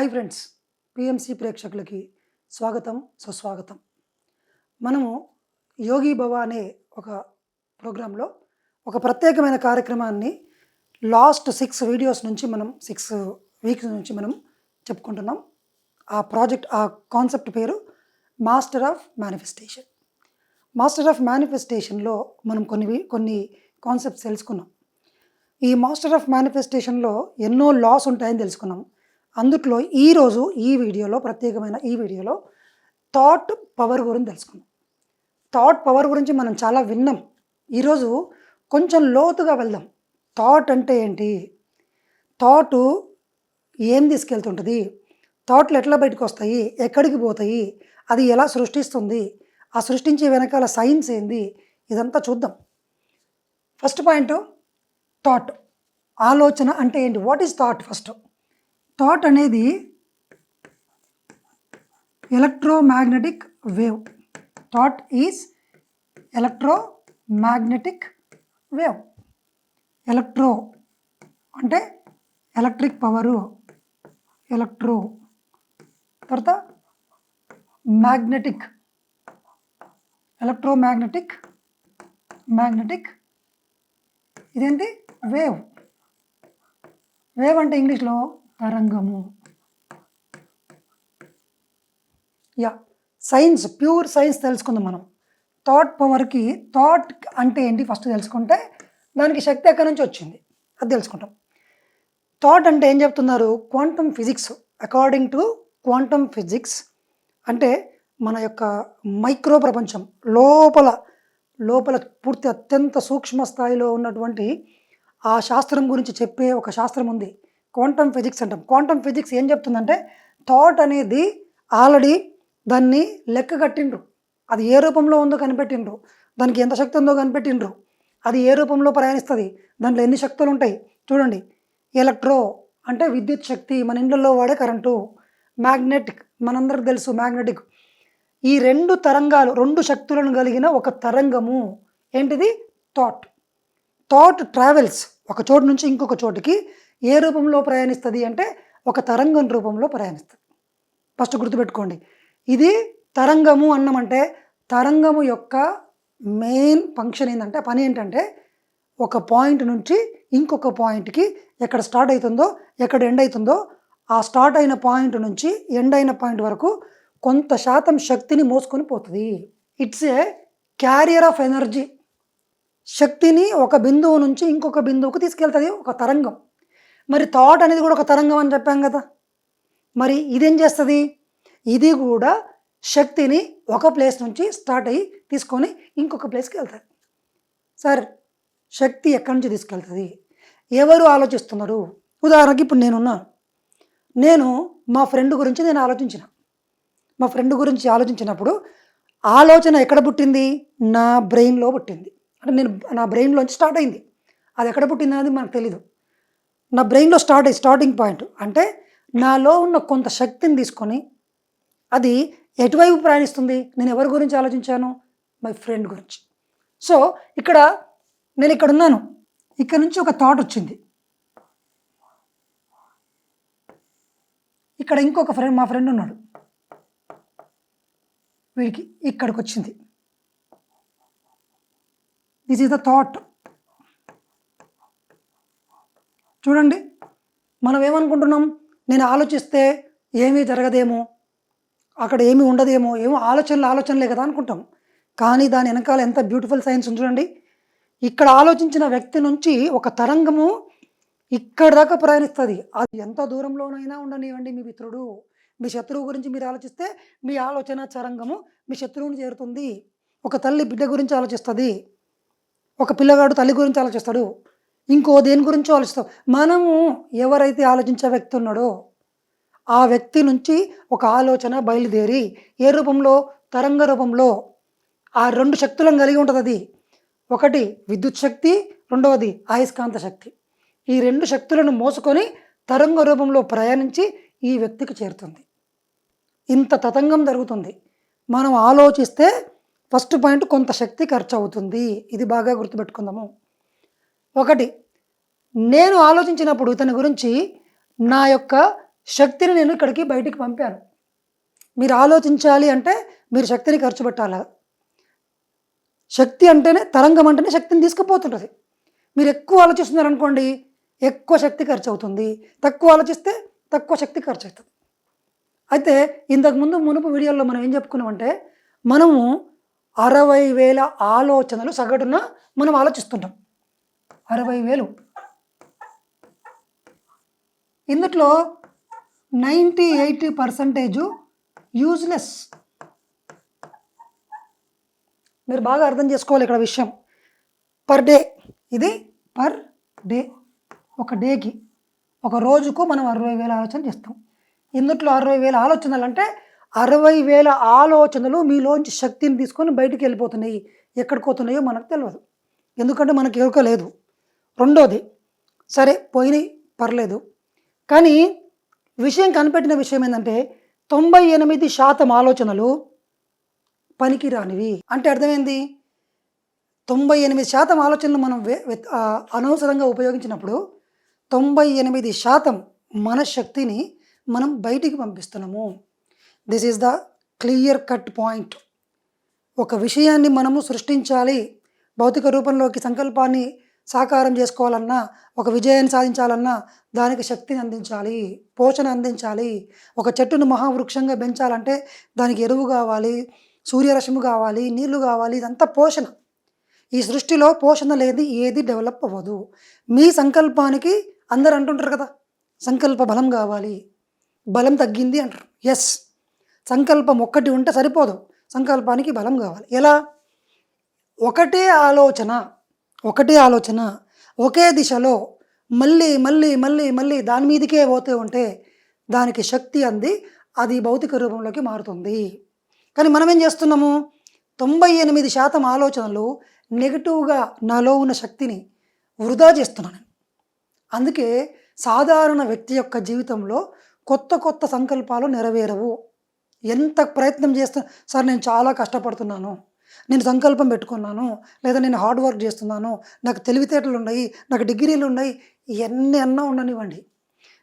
Hi friends PMC ప్రేక్షకులకి స్వాగతం సుస్వాగతం. మనము యోగి భవ అనే ఒక ప్రోగ్రాంలో ఒక ప్రత్యేకమైన కార్యక్రమాన్ని లాస్ట్ సిక్స్ వీడియోస్ నుంచి మనం సిక్స్ వీక్స్ నుంచి మనం చెప్పుకుంటున్నాం. ఆ ప్రాజెక్ట్ ఆ కాన్సెప్ట్ పేరు master of manifestation. Master of మేనిఫెస్టేషన్లో మనం కొన్ని కొన్ని కాన్సెప్ట్స్ తెలుసుకున్నాం. ఈ మాస్టర్ ఆఫ్ మేనిఫెస్టేషన్లో ఎన్నో లాస్ ఉంటాయని తెలుసుకున్నాం. అందుట్లో ఈరోజు ఈ వీడియోలో ప్రత్యేకమైన ఈ వీడియోలో థాట్ పవర్ గురించి తెలుసుకుందాం. థాట్ పవర్ గురించి మనం చాలా విన్నాం. ఈరోజు కొంచెం లోతుగా వెళ్దాం. థాట్ అంటే ఏంటి? థాట్ ఏం తీసుకెళ్తుంటుంది? థాట్లు ఎట్లా బయటకు వస్తాయి? ఎక్కడికి పోతాయి? అది ఎలా సృష్టిస్తుంది? ఆ సృష్టించే వెనకాల సైన్స్ ఏంది? ఇదంతా చూద్దాం. ఫస్ట్ పాయింట్ థాట్ ఆలోచన అంటే ఏంటి? What is thought first thought అనేది electromagnetic wave. Thought is electromagnetic wave. Electro అంటే ఎలక్ట్రిక్ పవరు. ఎలక్ట్రో తర్వాత మ్యాగ్నెటిక్. Electromagnetic magnetic. ఇదేంటి? వేవ్. వేవ్ అంటే ఇంగ్లీష్లో తరంగము. యా సైన్స్ ప్యూర్ సైన్స్ తెలుసుకుందాం మనం. థాట్ పవర్కి థాట్ అంటే ఏంటి ఫస్ట్ తెలుసుకుంటే దానికి శక్తి ఎక్కడి నుంచి వచ్చింది? అది తెలుసుకుంటాం. థాట్ అంటే ఏం చెప్తున్నారు? Quantum physics. According to quantum physics అంటే మన యొక్క మైక్రో ప్రపంచం లోపల లోపల పూర్తి అత్యంత సూక్ష్మ స్థాయిలో ఉన్నటువంటి ఆ శాస్త్రం గురించి చెప్పే ఒక శాస్త్రం ఉంది. క్వాంటమ్ ఫిజిక్స్ అంటాం. క్వాంటమ్ ఫిజిక్స్ ఏం చెప్తుందంటే థాట్ అనేది ఆల్రెడీ దాన్ని లెక్క కట్టిండ్రు. అది ఏ రూపంలో ఉందో కనిపెట్టిండ్రు. దానికి ఎంత శక్తి ఉందో కనిపెట్టిండ్రు. అది ఏ రూపంలో ప్రయాణిస్తుంది? దాంట్లో ఎన్ని శక్తులు ఉంటాయి? చూడండి. ఎలక్ట్రో అంటే విద్యుత్ శక్తి మన ఇండ్లలో వాడే కరెంటు. మ్యాగ్నెటిక్ మనందరికి తెలుసు మ్యాగ్నెటిక్. ఈ రెండు తరంగాలు రెండు శక్తులను కలిగిన ఒక తరంగము. ఏంటిది? థాట్. Thought travels. ఒక చోటు నుంచి ఇంకొక చోటుకి ఏ రూపంలో ప్రయాణిస్తుంది అంటే ఒక తరంగం రూపంలో ప్రయాణిస్తుంది. ఫస్ట్ గుర్తుపెట్టుకోండి. ఇది తరంగము అన్నమంటే తరంగము యొక్క మెయిన్ ఫంక్షన్ ఏంటంటే పని ఏంటంటే ఒక పాయింట్ నుంచి ఇంకొక పాయింట్కి ఎక్కడ స్టార్ట్ అవుతుందో ఎక్కడ ఎండ్ అవుతుందో ఆ స్టార్ట్ అయిన పాయింట్ నుంచి ఎండ్ అయిన పాయింట్ వరకు కొంత శాతం శక్తిని మోసుకొని పోతుంది. It's a carrier of energy. శక్తిని ఒక బిందువు నుంచి ఇంకొక బిందువుకు తీసుకెళ్తుంది ఒక తరంగం. మరి థాట్ అనేది కూడా ఒక తరంగం అని చెప్పాం కదా. మరి ఇదేం చేస్తుంది? ఇది కూడా శక్తిని ఒక ప్లేస్ నుంచి స్టార్ట్ అయ్యి తీసుకొని ఇంకొక ప్లేస్కి వెళ్తుంది. సార్ శక్తి ఎక్కడి నుంచి తీసుకెళ్తుంది? ఎవరు ఆలోచిస్తున్నారు? ఉదాహరణకి ఇప్పుడు నేనున్నా. నేను మా ఫ్రెండ్ గురించి నేను ఆలోచించిన. మా ఫ్రెండ్ గురించి ఆలోచించినప్పుడు ఆలోచన ఎక్కడ పుట్టింది? నా బ్రెయిన్లో పుట్టింది. అంటే నేను నా బ్రెయిన్లోంచి స్టార్ట్ అయింది. అది ఎక్కడ పుట్టింది అనేది మనకు తెలీదు. నా బ్రెయిన్లో స్టార్ట్ అయ్యి స్టార్టింగ్ పాయింట్. అంటే నాలో ఉన్న కొంత శక్తిని తీసుకొని అది ఎటువైపు ప్రయాణిస్తుంది? నేను ఎవరి గురించి ఆలోచించాను? మై ఫ్రెండ్ గురించి. సో ఇక్కడ నేను ఇక్కడ ఉన్నాను. ఇక్కడ నుంచి ఒక థాట్ వచ్చింది. ఇక్కడ ఇంకొక ఫ్రెండ్ మా ఫ్రెండ్ ఉన్నాడు. వీడికి ఇక్కడికి వచ్చింది. దిస్ ఈజ్ ద థాట్ చూడండి మనం ఏమనుకుంటున్నాం? నేను ఆలోచిస్తే ఏమీ జరగదేమో అక్కడ ఏమీ ఉండదేమో ఏమో ఆలోచనలు ఆలోచనలే కదా అనుకుంటాం. కానీ దాని వెనకాల ఎంత బ్యూటిఫుల్ సైన్స్ చూడండి. ఇక్కడ ఆలోచించిన వ్యక్తి నుంచి ఒక తరంగము ఇక్కడ దాకా ప్రయాణిస్తుంది. అది ఎంత దూరంలోనైనా ఉండనివ్వండి మీ మిత్రుడు. మీ శత్రువు గురించి మీరు ఆలోచిస్తే మీ ఆలోచన తరంగము మీ శత్రువుని చేరుతుంది. ఒక తల్లి బిడ్డ గురించి ఆలోచిస్తుంది. ఒక పిల్లగాడు తల్లి గురించి ఆలోచిస్తాడు. ఇంకో దేని గురించో ఆలోచిస్తాం. మనము ఎవరైతే ఆలోచించే వ్యక్తి ఉన్నాడో ఆ వ్యక్తి నుంచి ఒక ఆలోచన బయలుదేరి ఏ రూపంలో? తరంగ రూపంలో. ఆ రెండు శక్తులను కలిగి ఉంటుంది అది. ఒకటి విద్యుత్ శక్తి రెండవది అయస్కాంత శక్తి. ఈ రెండు శక్తులను మోసుకొని తరంగ రూపంలో ప్రయాణించి ఈ వ్యక్తికి చేరుతుంది. ఇంత తతంగం జరుగుతుంది. మనం ఆలోచిస్తే ఫస్ట్ పాయింట్ కొంత శక్తి ఖర్చు అవుతుంది ఇది బాగా గుర్తుపెట్టుకుందాము. ఒకటి నేను ఆలోచించినప్పుడు ఇతని గురించి నా యొక్క శక్తిని నేను ఇక్కడికి బయటికి పంపాను. మీరు ఆలోచించాలి అంటే మీరు శక్తిని ఖర్చు పెట్టాలా? శక్తి అంటేనే తరంగం అంటేనే శక్తిని తీసుకుపోతుంటుంది. మీరు ఎక్కువ ఆలోచిస్తున్నారు అనుకోండి ఎక్కువ శక్తి ఖర్చు అవుతుంది తక్కువ ఆలోచిస్తే తక్కువ శక్తి ఖర్చు అవుతుంది అయితే ఇంతకుముందు మునుపు వీడియోలో మనం ఏం చెప్పుకున్నామంటే మనము అరవై వేల ఆలోచనలు సగటున మనం ఆలోచిస్తుంటాం. అరవై వేలు ఇందులో నైంటీ ఎయిటీ పర్సంటేజు యూజ్లెస్. మీరు బాగా అర్థం చేసుకోవాలి ఇక్కడ విషయం. Per day. ఇది పర్ డే. ఒక డేకి. ఒక రోజుకు మనం అరవై వేల ఆలోచన చేస్తాం. ఇందుట్లో అరవై వేల ఆలోచనలు అంటే అరవై వేల ఆలోచనలు మీలోంచి శక్తిని తీసుకొని బయటికి వెళ్ళిపోతున్నాయి. ఎక్కడికి పోతున్నాయో మనకు తెలియదు. ఎందుకంటే మనకి ఎరుక లేదు. రెండోది సరే పోయినాయి పర్లేదు. కానీ విషయం కనిపెట్టిన విషయం ఏంటంటే తొంభై ఎనిమిది శాతం ఆలోచనలు పనికిరానివి. అంటే అర్థమైంది? తొంభై ఎనిమిది శాతం ఆలోచనలు మనం అనవసరంగా ఉపయోగించినప్పుడు తొంభై ఎనిమిది శాతం మనశ్శక్తిని మనం బయటికి పంపిస్తున్నాము. This is the clear cut point ఒక విషయాన్ని మనము సృష్టించాలి. భౌతిక రూపంలోకి సంకల్పాన్ని సాకారం చేసుకోవాలన్నా ఒక విజయాన్ని సాధించాలన్నా దానికి శక్తిని అందించాలి పోషణ అందించాలి. ఒక చెట్టును మహావృక్షంగా పెంచాలంటే దానికి ఎరువు కావాలి సూర్యరశ్మి కావాలి నీళ్ళు కావాలి ఇదంతా పోషణ. ఈ సృష్టిలో పోషణ లేని ఏది డెవలప్ అవ్వదు. మీ సంకల్పానికి అందరు అంటుంటారు కదా సంకల్ప బలం కావాలి. బలం తగ్గింది అంటారు. ఎస్ సంకల్పం ఒక్కటి ఉంటే సరిపోదు. సంకల్పానికి బలం కావాలి. ఎలా? ఒకటే ఆలోచన. ఒకటే ఆలోచన. ఒకే దిశలో మళ్ళీ మళ్ళీ మళ్ళీ మళ్ళీ దాని మీదకే పోతూ ఉంటే దానికి శక్తి అంది అది భౌతిక రూపంలోకి మారుతుంది. కానీ మనం ఏం చేస్తున్నాము? తొంభై ఎనిమిది శాతం ఆలోచనలు నెగిటివ్గా నాలో ఉన్న శక్తిని వృధా చేస్తున్నాను. అందుకే సాధారణ వ్యక్తి యొక్క జీవితంలో కొత్త కొత్త సంకల్పాలు నెరవేరవు. ఎంత ప్రయత్నం చేస్తా సార్ నేను చాలా కష్టపడుతున్నాను. నేను సంకల్పం పెట్టుకున్నాను లేదా నేను హార్డ్ వర్క్ చేస్తున్నాను నాకు తెలివితేటలు ఉన్నాయి నాకు డిగ్రీలు ఉన్నాయి ఇవన్నీ అన్నా ఉండనివ్వండి.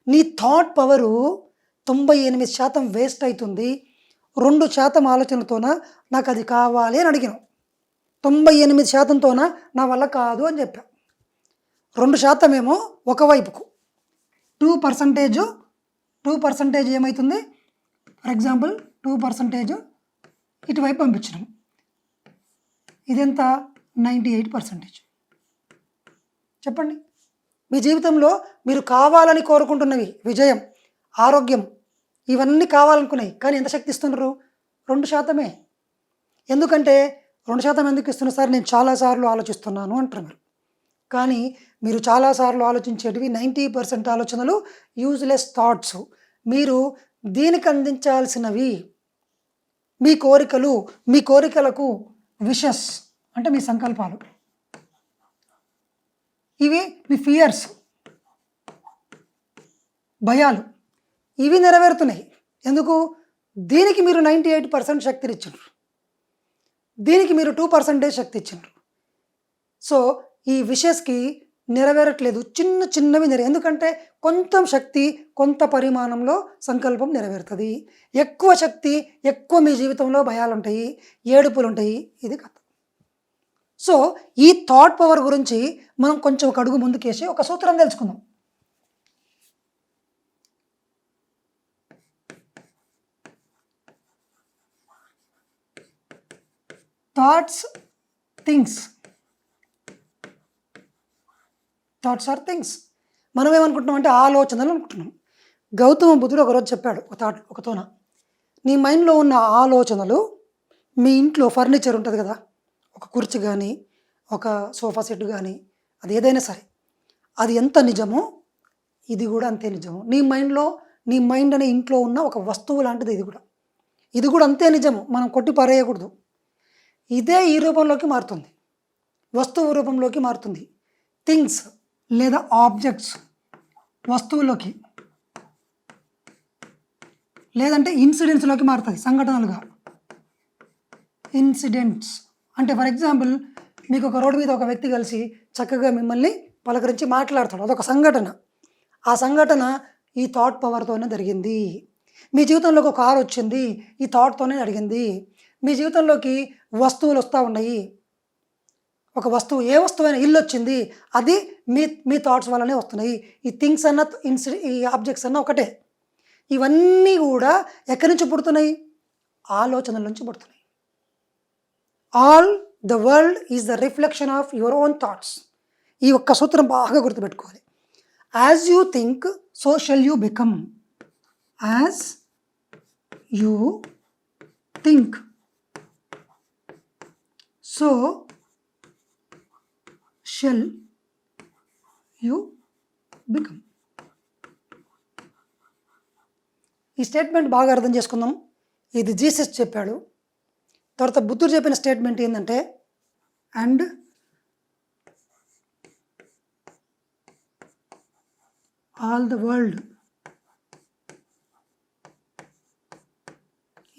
నీ థాట్ పవరు తొంభై ఎనిమిది శాతం వేస్ట్ అవుతుంది రెండు శాతం ఆలోచనతోన నాకు అది కావాలి అని అడిగాను తొంభై ఎనిమిది శాతంతోన నా వల్ల కాదు అని చెప్పా. రెండు శాతం ఏమో ఒకవైపుకు టూ పర్సంటేజ్ టూ పర్సంటేజ్ ఏమవుతుంది ఫర్ ఎగ్జాంపుల్ టూ పర్సంటేజ్ ఇటువైపు పంపించడం ఇదెంత? Ninety eight percentage. చెప్పండి. మీ జీవితంలో మీరు కావాలని కోరుకుంటున్నవి విజయం ఆరోగ్యం ఇవన్నీ కావాలనుకున్నాయి కానీ ఎంత శక్తి ఇస్తున్నారు? రెండు శాతమే. ఎందుకంటే రెండు శాతం ఎందుకు ఇస్తున్నారు? సార్ నేను చాలాసార్లు ఆలోచిస్తున్నాను అంటారు మీరు కానీ మీరు చాలాసార్లు ఆలోచించేటివి నైంటీ పర్సెంట్ ఆలోచనలు యూజ్లెస్ థాట్స్ మీరు దీనికి అందించాల్సినవి మీ కోరికలు మీ కోరికలకు విషస్ అంటే మీ సంకల్పాలు. ఇవి మీ ఫియర్స్. భయాలు. ఇవి నెరవేరుతున్నాయి. ఎందుకు? దీనికి మీరు నైంటీ ఎయిట్ పర్సెంట్ శక్తిని ఇచ్చిండ్రు దీనికి మీరు టూ పర్సెంటేజ్ శక్తి ఇచ్చిండ్రు సో ఈ విషెస్కి నెరవేరట్లేదు. చిన్న చిన్నవి నెరవే ఎందుకంటే కొంత శక్తి కొంత పరిమాణంలో సంకల్పం నెరవేరుతుంది. ఎక్కువ శక్తి ఎక్కువ మీ జీవితంలో భయాలు ఉంటాయి ఏడుపులు ఉంటాయి ఇది కథ. సో ఈ థాట్ పవర్ గురించి మనం కొంచెం ఒక అడుగు ముందుకేసి ఒక సూత్రం తెలుసుకుందాం. Thoughts things. Thoughts are things మనం ఏమనుకుంటున్నాం అంటే ఆలోచనలు అనుకుంటున్నాం. గౌతమ బుద్ధుడు ఒకరోజు చెప్పాడు ఒక థాట్ ఒకతోన నీ మైండ్లో ఉన్న ఆలోచనలు మీ ఇంట్లో ఫర్నిచర్ ఉంటుంది కదా ఒక కుర్చీ కానీ ఒక సోఫా సెట్ కానీ అది ఏదైనా సరే అది ఎంత నిజమో ఇది కూడా అంతే నిజము. నీ మైండ్లో నీ మైండ్ అనే ఇంట్లో ఉన్న ఒక వస్తువు లాంటిది ఇది కూడా. ఇది కూడా అంతే నిజము మనం కొట్టి పారేయకూడదు. ఇదే ఈ రూపంలోకి మారుతుంది. వస్తువు రూపంలోకి మారుతుంది. థింగ్స్ లేదా ఆబ్జెక్ట్స్ వస్తువులోకి లేదంటే ఇన్సిడెంట్స్లోకి మారుతుంది సంఘటనలుగా. ఇన్సిడెంట్స్ అంటే ఫర్ ఎగ్జాంపుల్ మీకు ఒక రోడ్డు మీద ఒక వ్యక్తి కలిసి చక్కగా మిమ్మల్ని పలకరించి మాట్లాడతాడు. అదొక సంఘటన. ఆ సంఘటన ఈ థాట్ పవర్తోనే జరిగింది. మీ జీవితంలోకి ఒక కారు వచ్చింది. ఈ థాట్తోనే జరిగింది. మీ జీవితంలోకి వస్తువులు వస్తూ ఉన్నాయి. ఒక వస్తువు ఏ వస్తువైనా ఇల్లు వచ్చింది అది మీ మీ థాట్స్ వల్లనే వస్తున్నాయి. ఈ థింగ్స్ అన్న ఇన్సి ఈ ఆబ్జెక్ట్స్ అన్న ఒకటే. ఇవన్నీ కూడా ఎక్కడి నుంచి పుడుతున్నాయి? ఆలోచనల నుంచి పుడుతున్నాయి. All the world is the reflection of your own thoughts ఈ ఒక్క సూత్రం బాగా గుర్తుపెట్టుకోవాలి. As you think so shall you become as you think so shall you become ఈ స్టేట్మెంట్ బాగా అర్థం చేసుకుందాం. ఇది జీసస్ చెప్పాడు. తర్వాత బుద్ధుడు చెప్పిన స్టేట్మెంట్ ఏంటంటే and all the world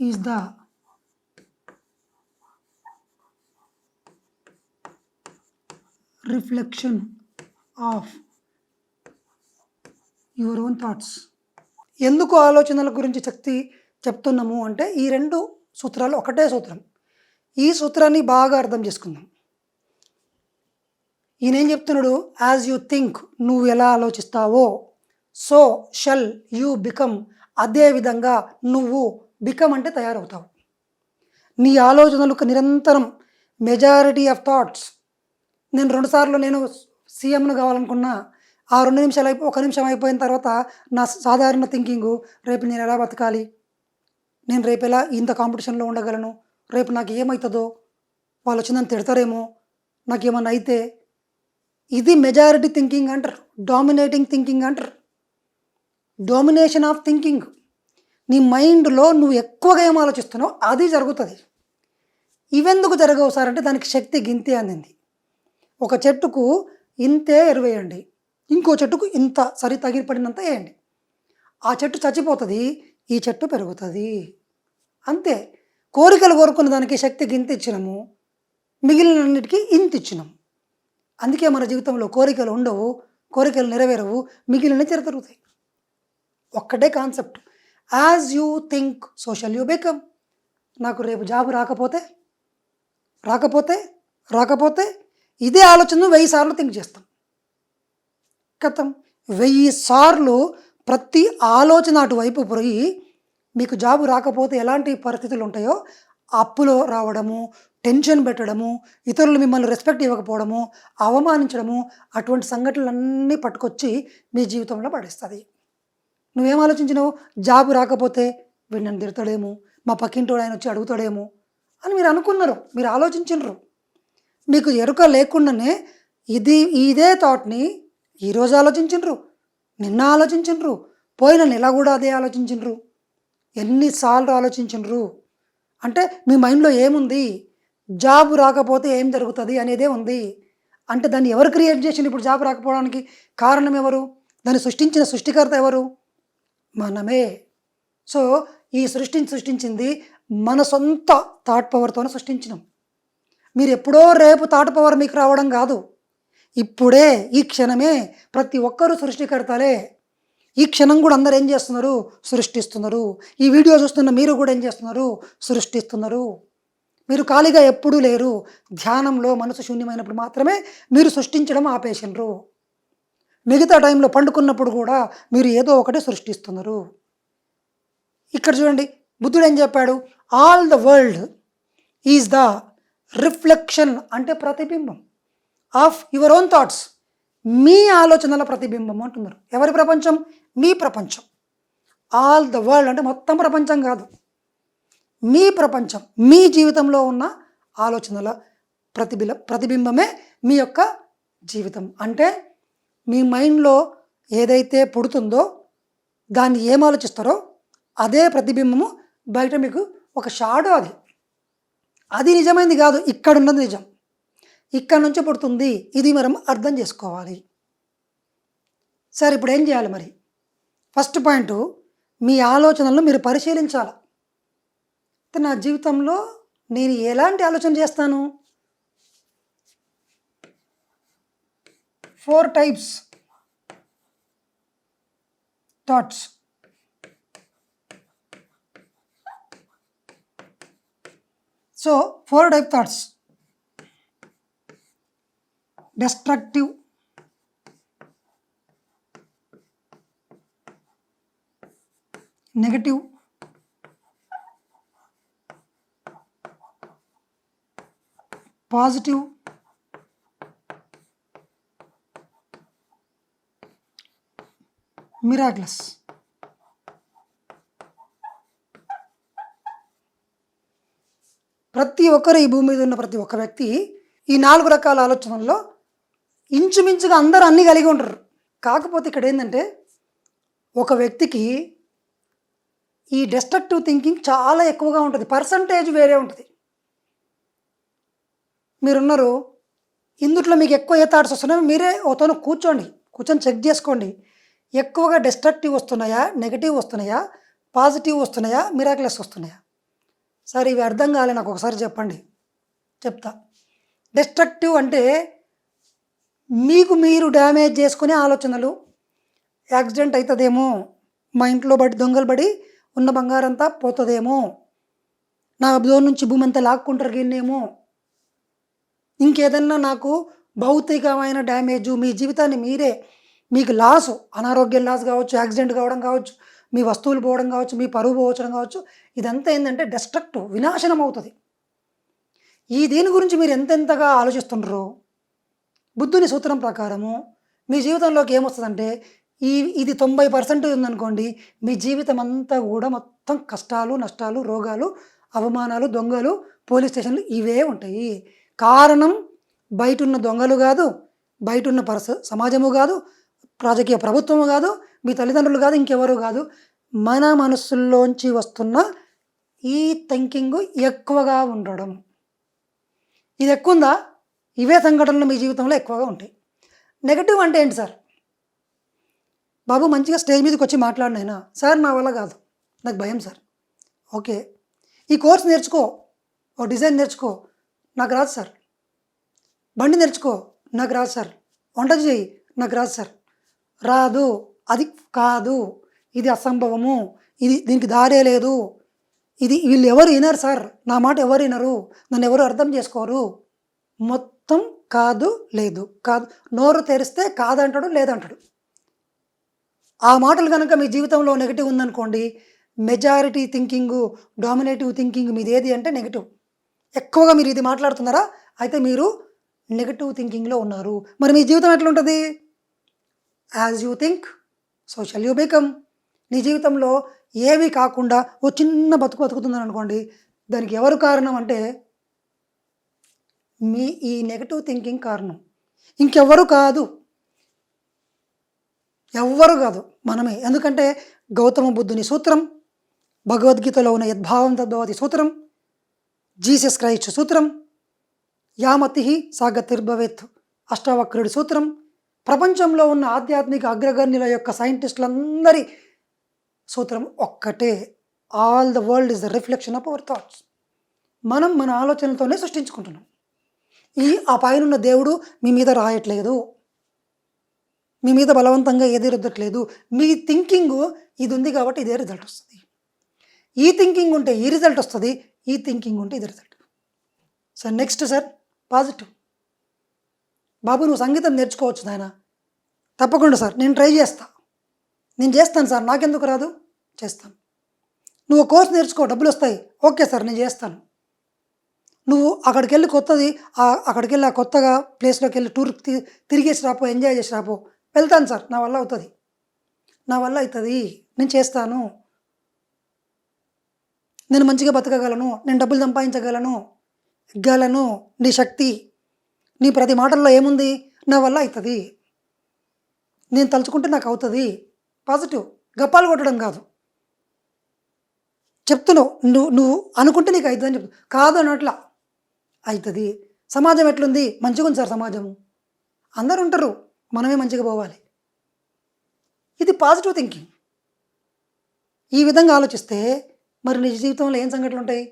is the reflection of your own thoughts ఎందుకు ఆలోచనల గురించి శక్తి చెప్తున్నాము అంటే ఈ రెండు సూత్రాలు ఒకటే సూత్రం. ఈ సూత్రాన్ని బాగా అర్థం చేసుకుందాం. ఈయన ఏం చెప్తున్నాడు? యాజ్ యూ థింక్ నువ్వు ఎలా ఆలోచిస్తావో సో షల్ యూ బికమ్ అదే విధంగా నువ్వు బికమ్ అంటే తయారవుతావు. నీ ఆలోచనలకు నిరంతరం మెజారిటీ ఆఫ్ థాట్స్ నేను రెండుసార్లు నేను సీఎంను కావాలనుకున్నా ఆ రెండు నిమిషాలు అయిపో ఒక నిమిషం అయిపోయిన తర్వాత నా సాధారణ థింకింగ్ రేపు నేను ఎలా బతకాలి? నేను రేపు ఎలా ఇంత కాంపిటీషన్లో ఉండగలను? రేపు నాకు ఏమవుతుందో వాళ్ళు వచ్చి నన్ను తిడతారేమో? నాకు ఏమన్నా అయితే ఇది మెజారిటీ థింకింగ్ అంటారు. డామినేటింగ్ థింకింగ్ అంటారు. డామినేషన్ ఆఫ్ థింకింగ్ నీ మైండ్లో నువ్వు ఎక్కువగా ఏం ఆలోచిస్తున్నావు అది జరుగుతుంది. ఇవెందుకు జరగవు సార్ అంటే దానికి శక్తి గింతే అందింది. ఒక చెట్టుకు ఇంతే ఎరువేయండి ఇంకో చెట్టుకు ఇంత సరి తగిలిపడినంత వేయండి. ఆ చెట్టు చచ్చిపోతుంది ఈ చెట్టు పెరుగుతుంది. అంతే. కోరికలు కోరుకున్న దానికి శక్తి ఇంత ఇచ్చినాము మిగిలినన్నిటికీ ఇంత ఇచ్చినాము. అందుకే మన జీవితంలో కోరికలు ఉండవు కోరికలు నెరవేరవు మిగిలిన తిరుగుతాయి ఒక్కటే concept. As you think so shall you become నాకు రేపు జాబ్ రాకపోతే రాకపోతే రాకపోతే ఇదే ఆలోచన వెయ్యి సార్లు థింక్ చేస్తాం. గతం వెయ్యి సార్లు ప్రతి ఆలోచన అటువైపు పోయి మీకు జాబు రాకపోతే ఎలాంటి పరిస్థితులు ఉంటాయో అప్పులో రావడము టెన్షన్ పెట్టడము ఇతరులు మిమ్మల్ని రెస్పెక్ట్ ఇవ్వకపోవడము అవమానించడము అటువంటి సంఘటనలన్నీ పట్టుకొచ్చి మీ జీవితంలో పడేస్తుంది. నువ్వేం ఆలోచించినావు? జాబు రాకపోతే వీడు నన్ను తిడతాడేమో మా పక్కింటోడు ఆయన వచ్చి అడుగుతాడేమో అని మీరు అనుకున్నారు మీరు ఆలోచించినరు. మీకు ఎరుక లేకుండానే ఇది ఇదే థాట్ని ఈరోజు ఆలోచించండ్రు నిన్న ఆలోచించండ్రు పోయిన నెల కూడా అదే ఆలోచించండ్రు ఎన్నిసార్లు ఆలోచించండ్రు అంటే మీ మైండ్లో ఏముంది? జాబ్ రాకపోతే ఏం జరుగుతుంది అనేదే ఉంది. అంటే దాన్ని ఎవరు క్రియేట్ చేసింది ఇప్పుడు జాబ్ రాకపోవడానికి కారణం ఎవరు? దాన్ని సృష్టించిన సృష్టికర్త ఎవరు? మనమే. సో ఈ సృష్టిని సృష్టించింది మన సొంత థాట్ పవర్తోనే సృష్టించినాం. మీరు ఎప్పుడో రేపు థాట్ పవర్ మీకు రావడం కాదు. ఇప్పుడే ఈ క్షణమే ప్రతి ఒక్కరూ సృష్టికర్తలే ఈ క్షణం కూడా అందరు ఏం చేస్తున్నారు? సృష్టిస్తున్నారు. ఈ వీడియో చూస్తున్న మీరు కూడా ఏం చేస్తున్నారు? సృష్టిస్తున్నారు. మీరు ఖాళీగా ఎప్పుడూ లేరు. ధ్యానంలో మనసు శూన్యమైనప్పుడు మాత్రమే మీరు సృష్టించడం ఆపేసినరు. మిగతా టైంలో పండుకున్నప్పుడు కూడా మీరు ఏదో ఒకటి సృష్టిస్తున్నారు. ఇక్కడ చూడండి బుద్ధుడు ఏం చెప్పాడు? All the world is the reflection అంటే ప్రతిబింబం ఆఫ్ యువర్ ఓన్ థాట్స్. మీ ఆలోచనల ప్రతిబింబం అంటున్నారు. ఎవరి ప్రపంచం? మీ ప్రపంచం. ఆల్ ద వరల్డ్ అంటే మొత్తం ప్రపంచం కాదు. మీ ప్రపంచం మీ జీవితంలో ఉన్న ఆలోచనల ప్రతిబిల ప్రతిబింబమే మీ యొక్క జీవితం. అంటే మీ మైండ్లో ఏదైతే పుడుతుందో దాన్ని ఏం ఆలోచిస్తారో అదే ప్రతిబింబము బయట మీకు ఒక షాడో అది. అది నిజమైంది కాదు ఇక్కడ ఉన్నది నిజం. ఇక్కడ నుంచి పుడుతుంది ఇది మనం అర్థం చేసుకోవాలి. సరే ఇప్పుడు ఏం చేయాలి మరి? ఫస్ట్ పాయింట్ మీ ఆలోచనలను మీరు పరిశీలించాలి. అయితే నా జీవితంలో నేను ఎలాంటి ఆలోచన చేస్తాను? Four types thoughts So, four type thoughts. Destructive, negative, positive, miraculous. ప్రతి ఒక్కరు ఈ భూమి మీద ఉన్న ప్రతి ఒక్క వ్యక్తి ఈ నాలుగు రకాల ఆలోచనల్లో ఇంచుమించుగా అందరూ అన్నీ కలిగి ఉంటారు. కాకపోతే ఇక్కడ ఏంటంటే ఒక వ్యక్తికి ఈ డెస్ట్రక్టివ్ థింకింగ్ చాలా ఎక్కువగా ఉంటుంది. పర్సంటేజ్ వేరే ఉంటుంది. మీరున్నారు ఇందుట్లో మీకు ఎక్కువ ఏ థాట్స్ వస్తున్నాయో మీరే ఒకతోన కూర్చోండి కూర్చొని చెక్ చేసుకోండి. ఎక్కువగా డెస్ట్రక్టివ్ వస్తున్నాయా నెగిటివ్ వస్తున్నాయా పాజిటివ్ వస్తున్నాయా మిరాక్లెస్ వస్తున్నాయా? సార్ ఇవి అర్థం కాలే నాకు ఒకసారి చెప్పండి. చెప్తా. డిస్ట్రక్టివ్ అంటే మీకు మీరు డ్యామేజ్ చేసుకునే ఆలోచనలు. యాక్సిడెంట్ అవుతుందేమో మా ఇంట్లో బడి దొంగలు పడి ఉన్న బంగారంతా పోతుందేమో. నా దోర్ నుంచి భూమి అంతా లాక్కుంటారు గిన్నేమో. ఇంకేదన్నా నాకు భౌతికమైన డ్యామేజు మీ జీవితాన్ని మీరే మీకు లాసు అనారోగ్యం లాస్ కావచ్చు యాక్సిడెంట్ కావడం కావచ్చు మీ వస్తువులు పోవడం కావచ్చు మీ పరువు పోవచ్చడం కావచ్చు ఇదంతా ఏంటంటే డెస్ట్రక్టివ్ వినాశనం అవుతుంది ఈ దీని గురించి మీరు ఎంతెంతగా ఆలోచిస్తుండ్రో బుద్ధుని సూత్రం ప్రకారము మీ జీవితంలోకి ఏమొస్తుందంటే ఈ ఇది తొంభై పర్సెంట్ ఉందనుకోండి మీ జీవితం అంతా కూడా మొత్తం కష్టాలు నష్టాలు రోగాలు అవమానాలు దొంగలు పోలీస్ స్టేషన్లు ఇవే ఉంటాయి. కారణం బయట ఉన్న దొంగలు కాదు బయట ఉన్న పరస సమాజము కాదు రాజకీయ ప్రభుత్వము కాదు మీ తల్లిదండ్రులు కాదు ఇంకెవరు కాదు. మన మనస్సుల్లోంచి వస్తున్న ఈ థింకింగ్ ఎక్కువగా ఉండడం. ఇది ఎక్కువ ఉందా ఇవే సంఘటనలు మీ జీవితంలో ఎక్కువగా ఉంటాయి. నెగటివ్ అంటే ఏంటి సార్? బాబు మంచిగా స్టేజ్ మీదకి వచ్చి మాట్లాడినైనా సార్ నా వల్ల కాదు. నాకు భయం సార్. ఓకే. ఈ కోర్స్ నేర్చుకో. ఓ డిజైన్ నేర్చుకో. నాకు రాదు సార్. బండి నేర్చుకో. నాకు రాదు సార్. వంట చేయి నాకు రాదు సార్. రాదు. అది కాదు. ఇది అసంభవము. ఇది దీనికి దారే లేదు. ఇది వీళ్ళు ఎవరు వినరు సార్. నా మాట ఎవరు వినరు. నన్ను ఎవరు అర్థం చేసుకోరు. మొత్తం కాదు లేదు. కాదు. నోరు తెరిస్తే కాదంటాడు లేదంటాడు. ఆ మాటలు కనుక మీ జీవితంలో నెగిటివ్ ఉందనుకోండి మెజారిటీ థింకింగ్ డామినేటివ్ థింకింగ్ మీది ఏది అంటే నెగిటివ్ ఎక్కువగా మీరు ఇది మాట్లాడుతున్నారా? అయితే మీరు నెగిటివ్ థింకింగ్లో ఉన్నారు. మరి మీ జీవితం ఎట్లుంటుంది? As you think so shall you become నీ జీవితంలో ఏమీ కాకుండా ఓ చిన్న బతుకు బతుకుతుందని అనుకోండి దానికి ఎవరు కారణం అంటే మీ ఈ నెగటివ్ థింకింగ్ కారణం. ఇంకెవ్వరు కాదు. ఎవ్వరు కాదు. మనమే. ఎందుకంటే గౌతమ బుద్ధుని సూత్రం భగవద్గీతలో ఉన్న యద్భావం తద్భవతి సూత్రం జీసస్ క్రైస్ట్ సూత్రం యామతి సాగతిర్భవేత్ అష్టావక్రుడి సూత్రం ప్రపంచంలో ఉన్న ఆధ్యాత్మిక అగ్రగణ్యుల యొక్క సైంటిస్టులందరి సూత్రం ఒక్కటే. All the world is the reflection of our thoughts మనం మన ఆలోచనలతోనే సృష్టించుకుంటున్నాం. ఈ ఆ పైనున్న దేవుడు మీ మీద రాయట్లేదు. మీ మీద బలవంతంగా ఏది రుద్దట్లేదు మీ థింకింగ్ ఇది ఉంది కాబట్టి ఇదే రిజల్ట్ వస్తుంది. ఈ థింకింగ్ ఉంటే ఈ రిజల్ట్ వస్తుంది. ఈ థింకింగ్ ఉంటే ఇది result sir next sir positive బాబు నువ్వు సంగీతం నేర్చుకోవచ్చు నాయన. తప్పకుండా సార్ నేను ట్రై చేస్తా. నేను చేస్తాను సార్ నాకెందుకు రాదు? చేస్తాను. నువ్వు కోర్స్ నేర్చుకో డబ్బులు వస్తాయి. ఓకే సార్ నేను చేస్తాను. నువ్వు అక్కడికి వెళ్ళి కొత్తది అక్కడికి వెళ్ళి ఆ కొత్తగా ప్లేస్లోకి వెళ్ళి టూర్ తిరిగేసి రాపో ఎంజాయ్ చేసి రాపో. వెళ్తాను సార్ నా వల్ల అవుతుంది. నా వల్ల అవుతుంది. నేను చేస్తాను. నేను మంచిగా బతకగలను నేను డబ్బులు సంపాదించగలను ఎగ్గలను నీ శక్తి నీ ప్రతి మాటల్లో ఏముంది? నా వల్ల అవుతుంది. నేను తలుచుకుంటే నాకు అవుతుంది. పాజిటివ్. గప్పాలు కొట్టడం కాదు. చెప్తున్నావు. నువ్వు నువ్వు అనుకుంటే నీకు అవుతుంది అని చెప్తు. కాదు అన్నట్లా. అవుతుంది సమాజం ఎట్లుంది? మంచిగా ఉంది సార్ సమాజము అందరు ఉంటారు. మనమే మంచిగా పోవాలి. ఇది పాజిటివ్ థింకింగ్. ఈ విధంగా ఆలోచిస్తే మరి నీ జీవితంలో ఏం సంఘటనలు ఉంటాయి?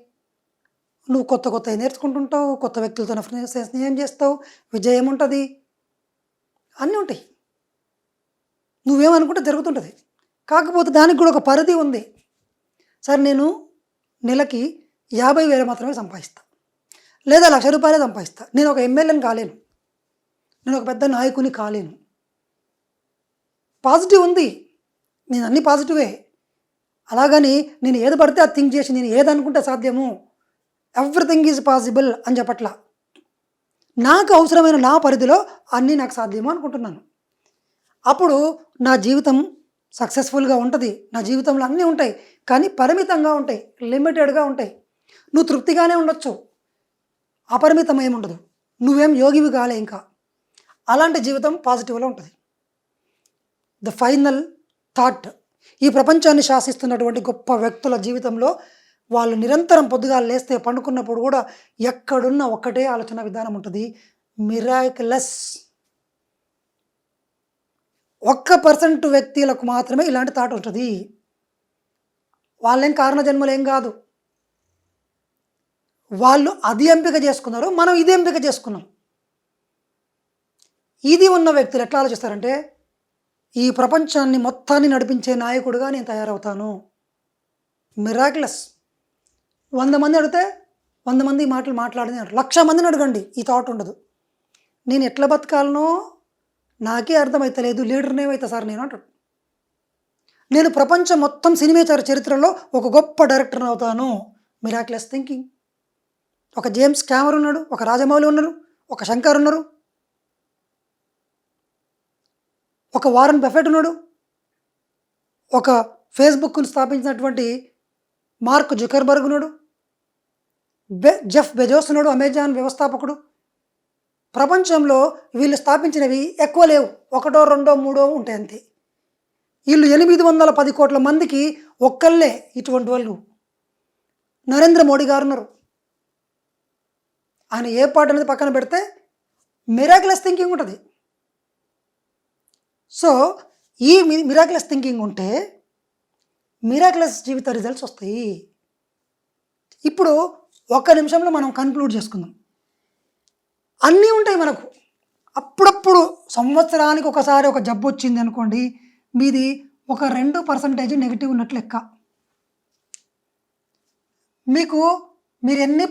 నువ్వు కొత్త కొత్త నేర్చుకుంటుంటావు. కొత్త వ్యక్తులతో స్నేహం చేస్తావు. విజయం ఉంటుంది. అన్నీ ఉంటాయి. నువ్వేమనుకుంటే జరుగుతుంటుంది. కాకపోతే దానికి కూడా ఒక పరిధి ఉంది. సార్ నేను నెలకి యాభై వేలు మాత్రమే సంపాదిస్తా. లేదా లక్ష రూపాయలే సంపాదిస్తా. నేను ఒక ఎమ్మెల్యేని కాలేను. నేను ఒక పెద్ద నాయకుని కాలేను. పాజిటివ్ ఉంది. నేను అన్ని పాజిటివే. అలాగని నేను ఏది పడితే అది థింక్ చేసి నేను ఏది అనుకుంటే సాధ్యము. ఎవ్రీథింగ్ ఈజ్ పాసిబుల్ అని చెప్పట్లా. నాకు అవసరమైన నా పరిధిలో అన్నీ నాకు సాధ్యము అనుకుంటున్నాను. అప్పుడు నా జీవితం సక్సెస్ఫుల్గా ఉంటుంది. నా జీవితంలో అన్నీ ఉంటాయి. కానీ పరిమితంగా ఉంటాయి. లిమిటెడ్గా ఉంటాయి. నువ్వు తృప్తిగానే ఉండొచ్చు. అపరిమితం ఏమి ఉండదు. నువ్వేం యోగివి కాలే ఇంకా. అలాంటి జీవితం పాజిటివ్లో ఉంటుంది. ద ఫైనల్ థాట్ ఈ ప్రపంచాన్ని శాసిస్తున్నటువంటి గొప్ప వ్యక్తుల జీవితంలో వాళ్ళు నిరంతరం పొద్దుగా లేస్తే పండుకున్నప్పుడు కూడా ఎక్కడున్న ఒక్కటే ఆలోచన విధానం ఉంటుంది. మిరాక్లెస్ ఒక్క పర్సెంట్ వ్యక్తులకు మాత్రమే ఇలాంటి థాట్ ఉంటుంది. వాళ్ళేం కారణ జన్మలేం ఏం కాదు. వాళ్ళు అది ఎంపిక చేసుకున్నారు మనం ఇది ఎంపిక చేసుకున్నాం. ఇది ఉన్న వ్యక్తులు ఎట్లా ఆలోచిస్తారంటే ఈ ప్రపంచాన్ని మొత్తాన్ని నడిపించే నాయకుడిగా నేను తయారవుతాను. మిరాక్లెస్. వంద మంది అడిగితే వంద మంది ఈ మాటలు మాట్లాడని లక్ష మందిని అడగండి. ఈ థాట్ ఉండదు. నేను ఎట్లా బతకాలనో నాకే అర్థమైతలేదు లీడర్నే అవుతా సార్ నేను అంటాడు. నేను ప్రపంచం మొత్తం సినిమా చరిత్రలో ఒక గొప్ప డైరెక్టర్ అవుతాను. Miracles thinking. ఒక జేమ్స్ క్యామర్ ఉన్నాడు ఒక రాజమౌళి ఉన్నారు ఒక శంకర్ ఉన్నారు. ఒక వారన్ బెఫెట్ ఉన్నాడు. ఒక ఫేస్బుక్ను స్థాపించినటువంటి మార్క్ జుకర్బర్గ్ ఉన్నాడు. బె జెఫ్ బెజోస్ ఉన్నాడు అమెజాన్ వ్యవస్థాపకుడు. ప్రపంచంలో వీళ్ళు స్థాపించినవి ఎక్కువ లేవు. ఒకటో రెండో మూడో ఉంటాయి అంతే. వీళ్ళు ఎనిమిది వందల పది కోట్ల మందికి ఒక్కళ్ళే ఇటువంటి వాళ్ళు. నరేంద్ర మోడీ గారు ఉన్నారు. ఆయన ఏ పాట అనేది పక్కన పెడితే మిరాకులస్ థింకింగ్ ఉంటుంది. సో ఈ మిరాకులస్ థింకింగ్ ఉంటే మిరాకులస్ జీవిత రిజల్ట్స్ వస్తాయి. ఇప్పుడు ఒక్క నిమిషంలో మనం కన్క్లూడ్ చేసుకుందాం. అన్నీ ఉంటాయి మనకు. అప్పుడప్పుడు సంవత్సరానికి ఒకసారి ఒక జబ్బు వచ్చింది అనుకోండి మీది ఒక రెండు పర్సంటేజ్ నెగిటివ్ ఉన్నట్లు లెక్క. మీకు మీరు ఎన్ని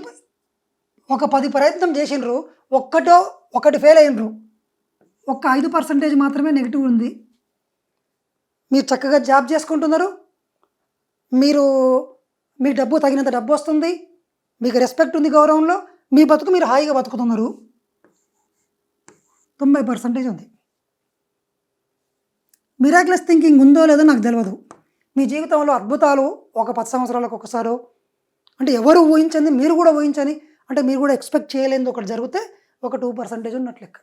ఒక పది ప్రయత్నం చేసినారు ఒక్కటో ఒకటి ఫెయిల్ అయినరు ఒక్క ఐదు పర్సంటేజ్ మాత్రమే నెగిటివ్ ఉంది. మీరు చక్కగా జాబ్ చేసుకుంటున్నారు మీరు మీ డబ్బు తగినంత డబ్బు వస్తుంది మీకు రెస్పెక్ట్ ఉంది గౌరవంలో మీ బతుకు మీరు హాయిగా బతుకుతున్నారు. తొంభై పర్సెంటేజ్ ఉంది. మిరాక్లెస్ థింకింగ్ ఉందో లేదో నాకు తెలియదు మీ జీవితంలో అద్భుతాలు ఒక పది సంవత్సరాలకు ఒకసారో అంటే ఎవరు ఊహించండి మీరు కూడా ఊహించని అంటే మీరు కూడా ఎక్స్పెక్ట్ చేయలేనిది ఒకటి జరిగితే ఒక టూ పర్సెంటేజ్ ఉన్నట్లు లెక్క.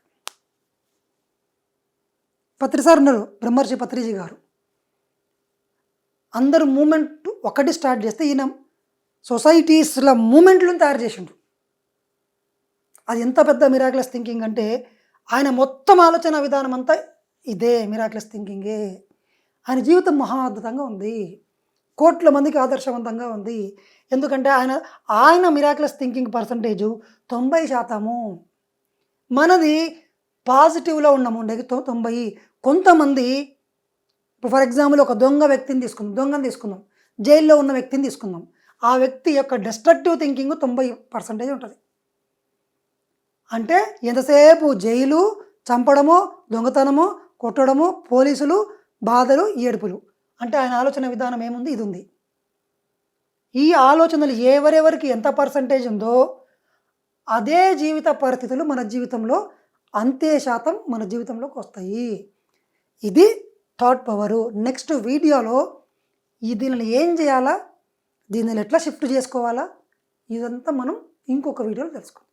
పత్రి సార్ ఉన్నారు బ్రహ్మర్షి పత్రిజీ గారు. అందరూ మూమెంట్ ఒకటి స్టార్ట్ చేస్తే ఈయన సొసైటీస్ల మూమెంట్లను తయారు చేసిండు. అది ఎంత పెద్ద మిరాక్లెస్ థింకింగ్ అంటే ఆయన మొత్తం ఆలోచన విధానం అంతా ఇదే మిరాక్లెస్ థింకింగే ఆయన జీవితం మహా అద్భుతంగా ఉంది. కోట్ల మందికి ఆదర్శవంతంగా ఉంది. ఎందుకంటే ఆయన ఆయన మిరాక్లెస్ థింకింగ్ పర్సంటేజు తొంభై శాతము. మనది పాజిటివ్లో ఉన్నాము. ఉండేది తొ- తొంభై. కొంతమంది ఇప్పుడు ఫర్ ఎగ్జాంపుల్ ఒక దొంగ వ్యక్తిని తీసుకుందాం. దొంగని తీసుకుందాం. జైల్లో ఉన్న వ్యక్తిని తీసుకుందాం. ఆ వ్యక్తి యొక్క డిస్ట్రక్టివ్ థింకింగ్ తొంభై పర్సంటేజ్ ఉంటుంది. అంటే ఎంతసేపు జైలు చంపడము దొంగతనము కొట్టడము పోలీసులు బాధలు ఏడుపులు. అంటే ఆయన ఆలోచన విధానం ఏముంది? ఇది ఉంది ఈ ఆలోచనలు ఎవరెవరికి ఎంత పర్సంటేజ్ ఉందో అదే జీవిత పరిస్థితులు మన జీవితంలో అంతే శాతం మన జీవితంలోకి వస్తాయి. ఇది థాట్ పవరు. నెక్స్ట్ వీడియోలో ఈ దీనిని ఏం చేయాలా? దీనిని ఎట్లా షిఫ్ట్ చేసుకోవాలా? ఇదంతా మనం ఇంకొక వీడియోలో తెలుసుకుందాం.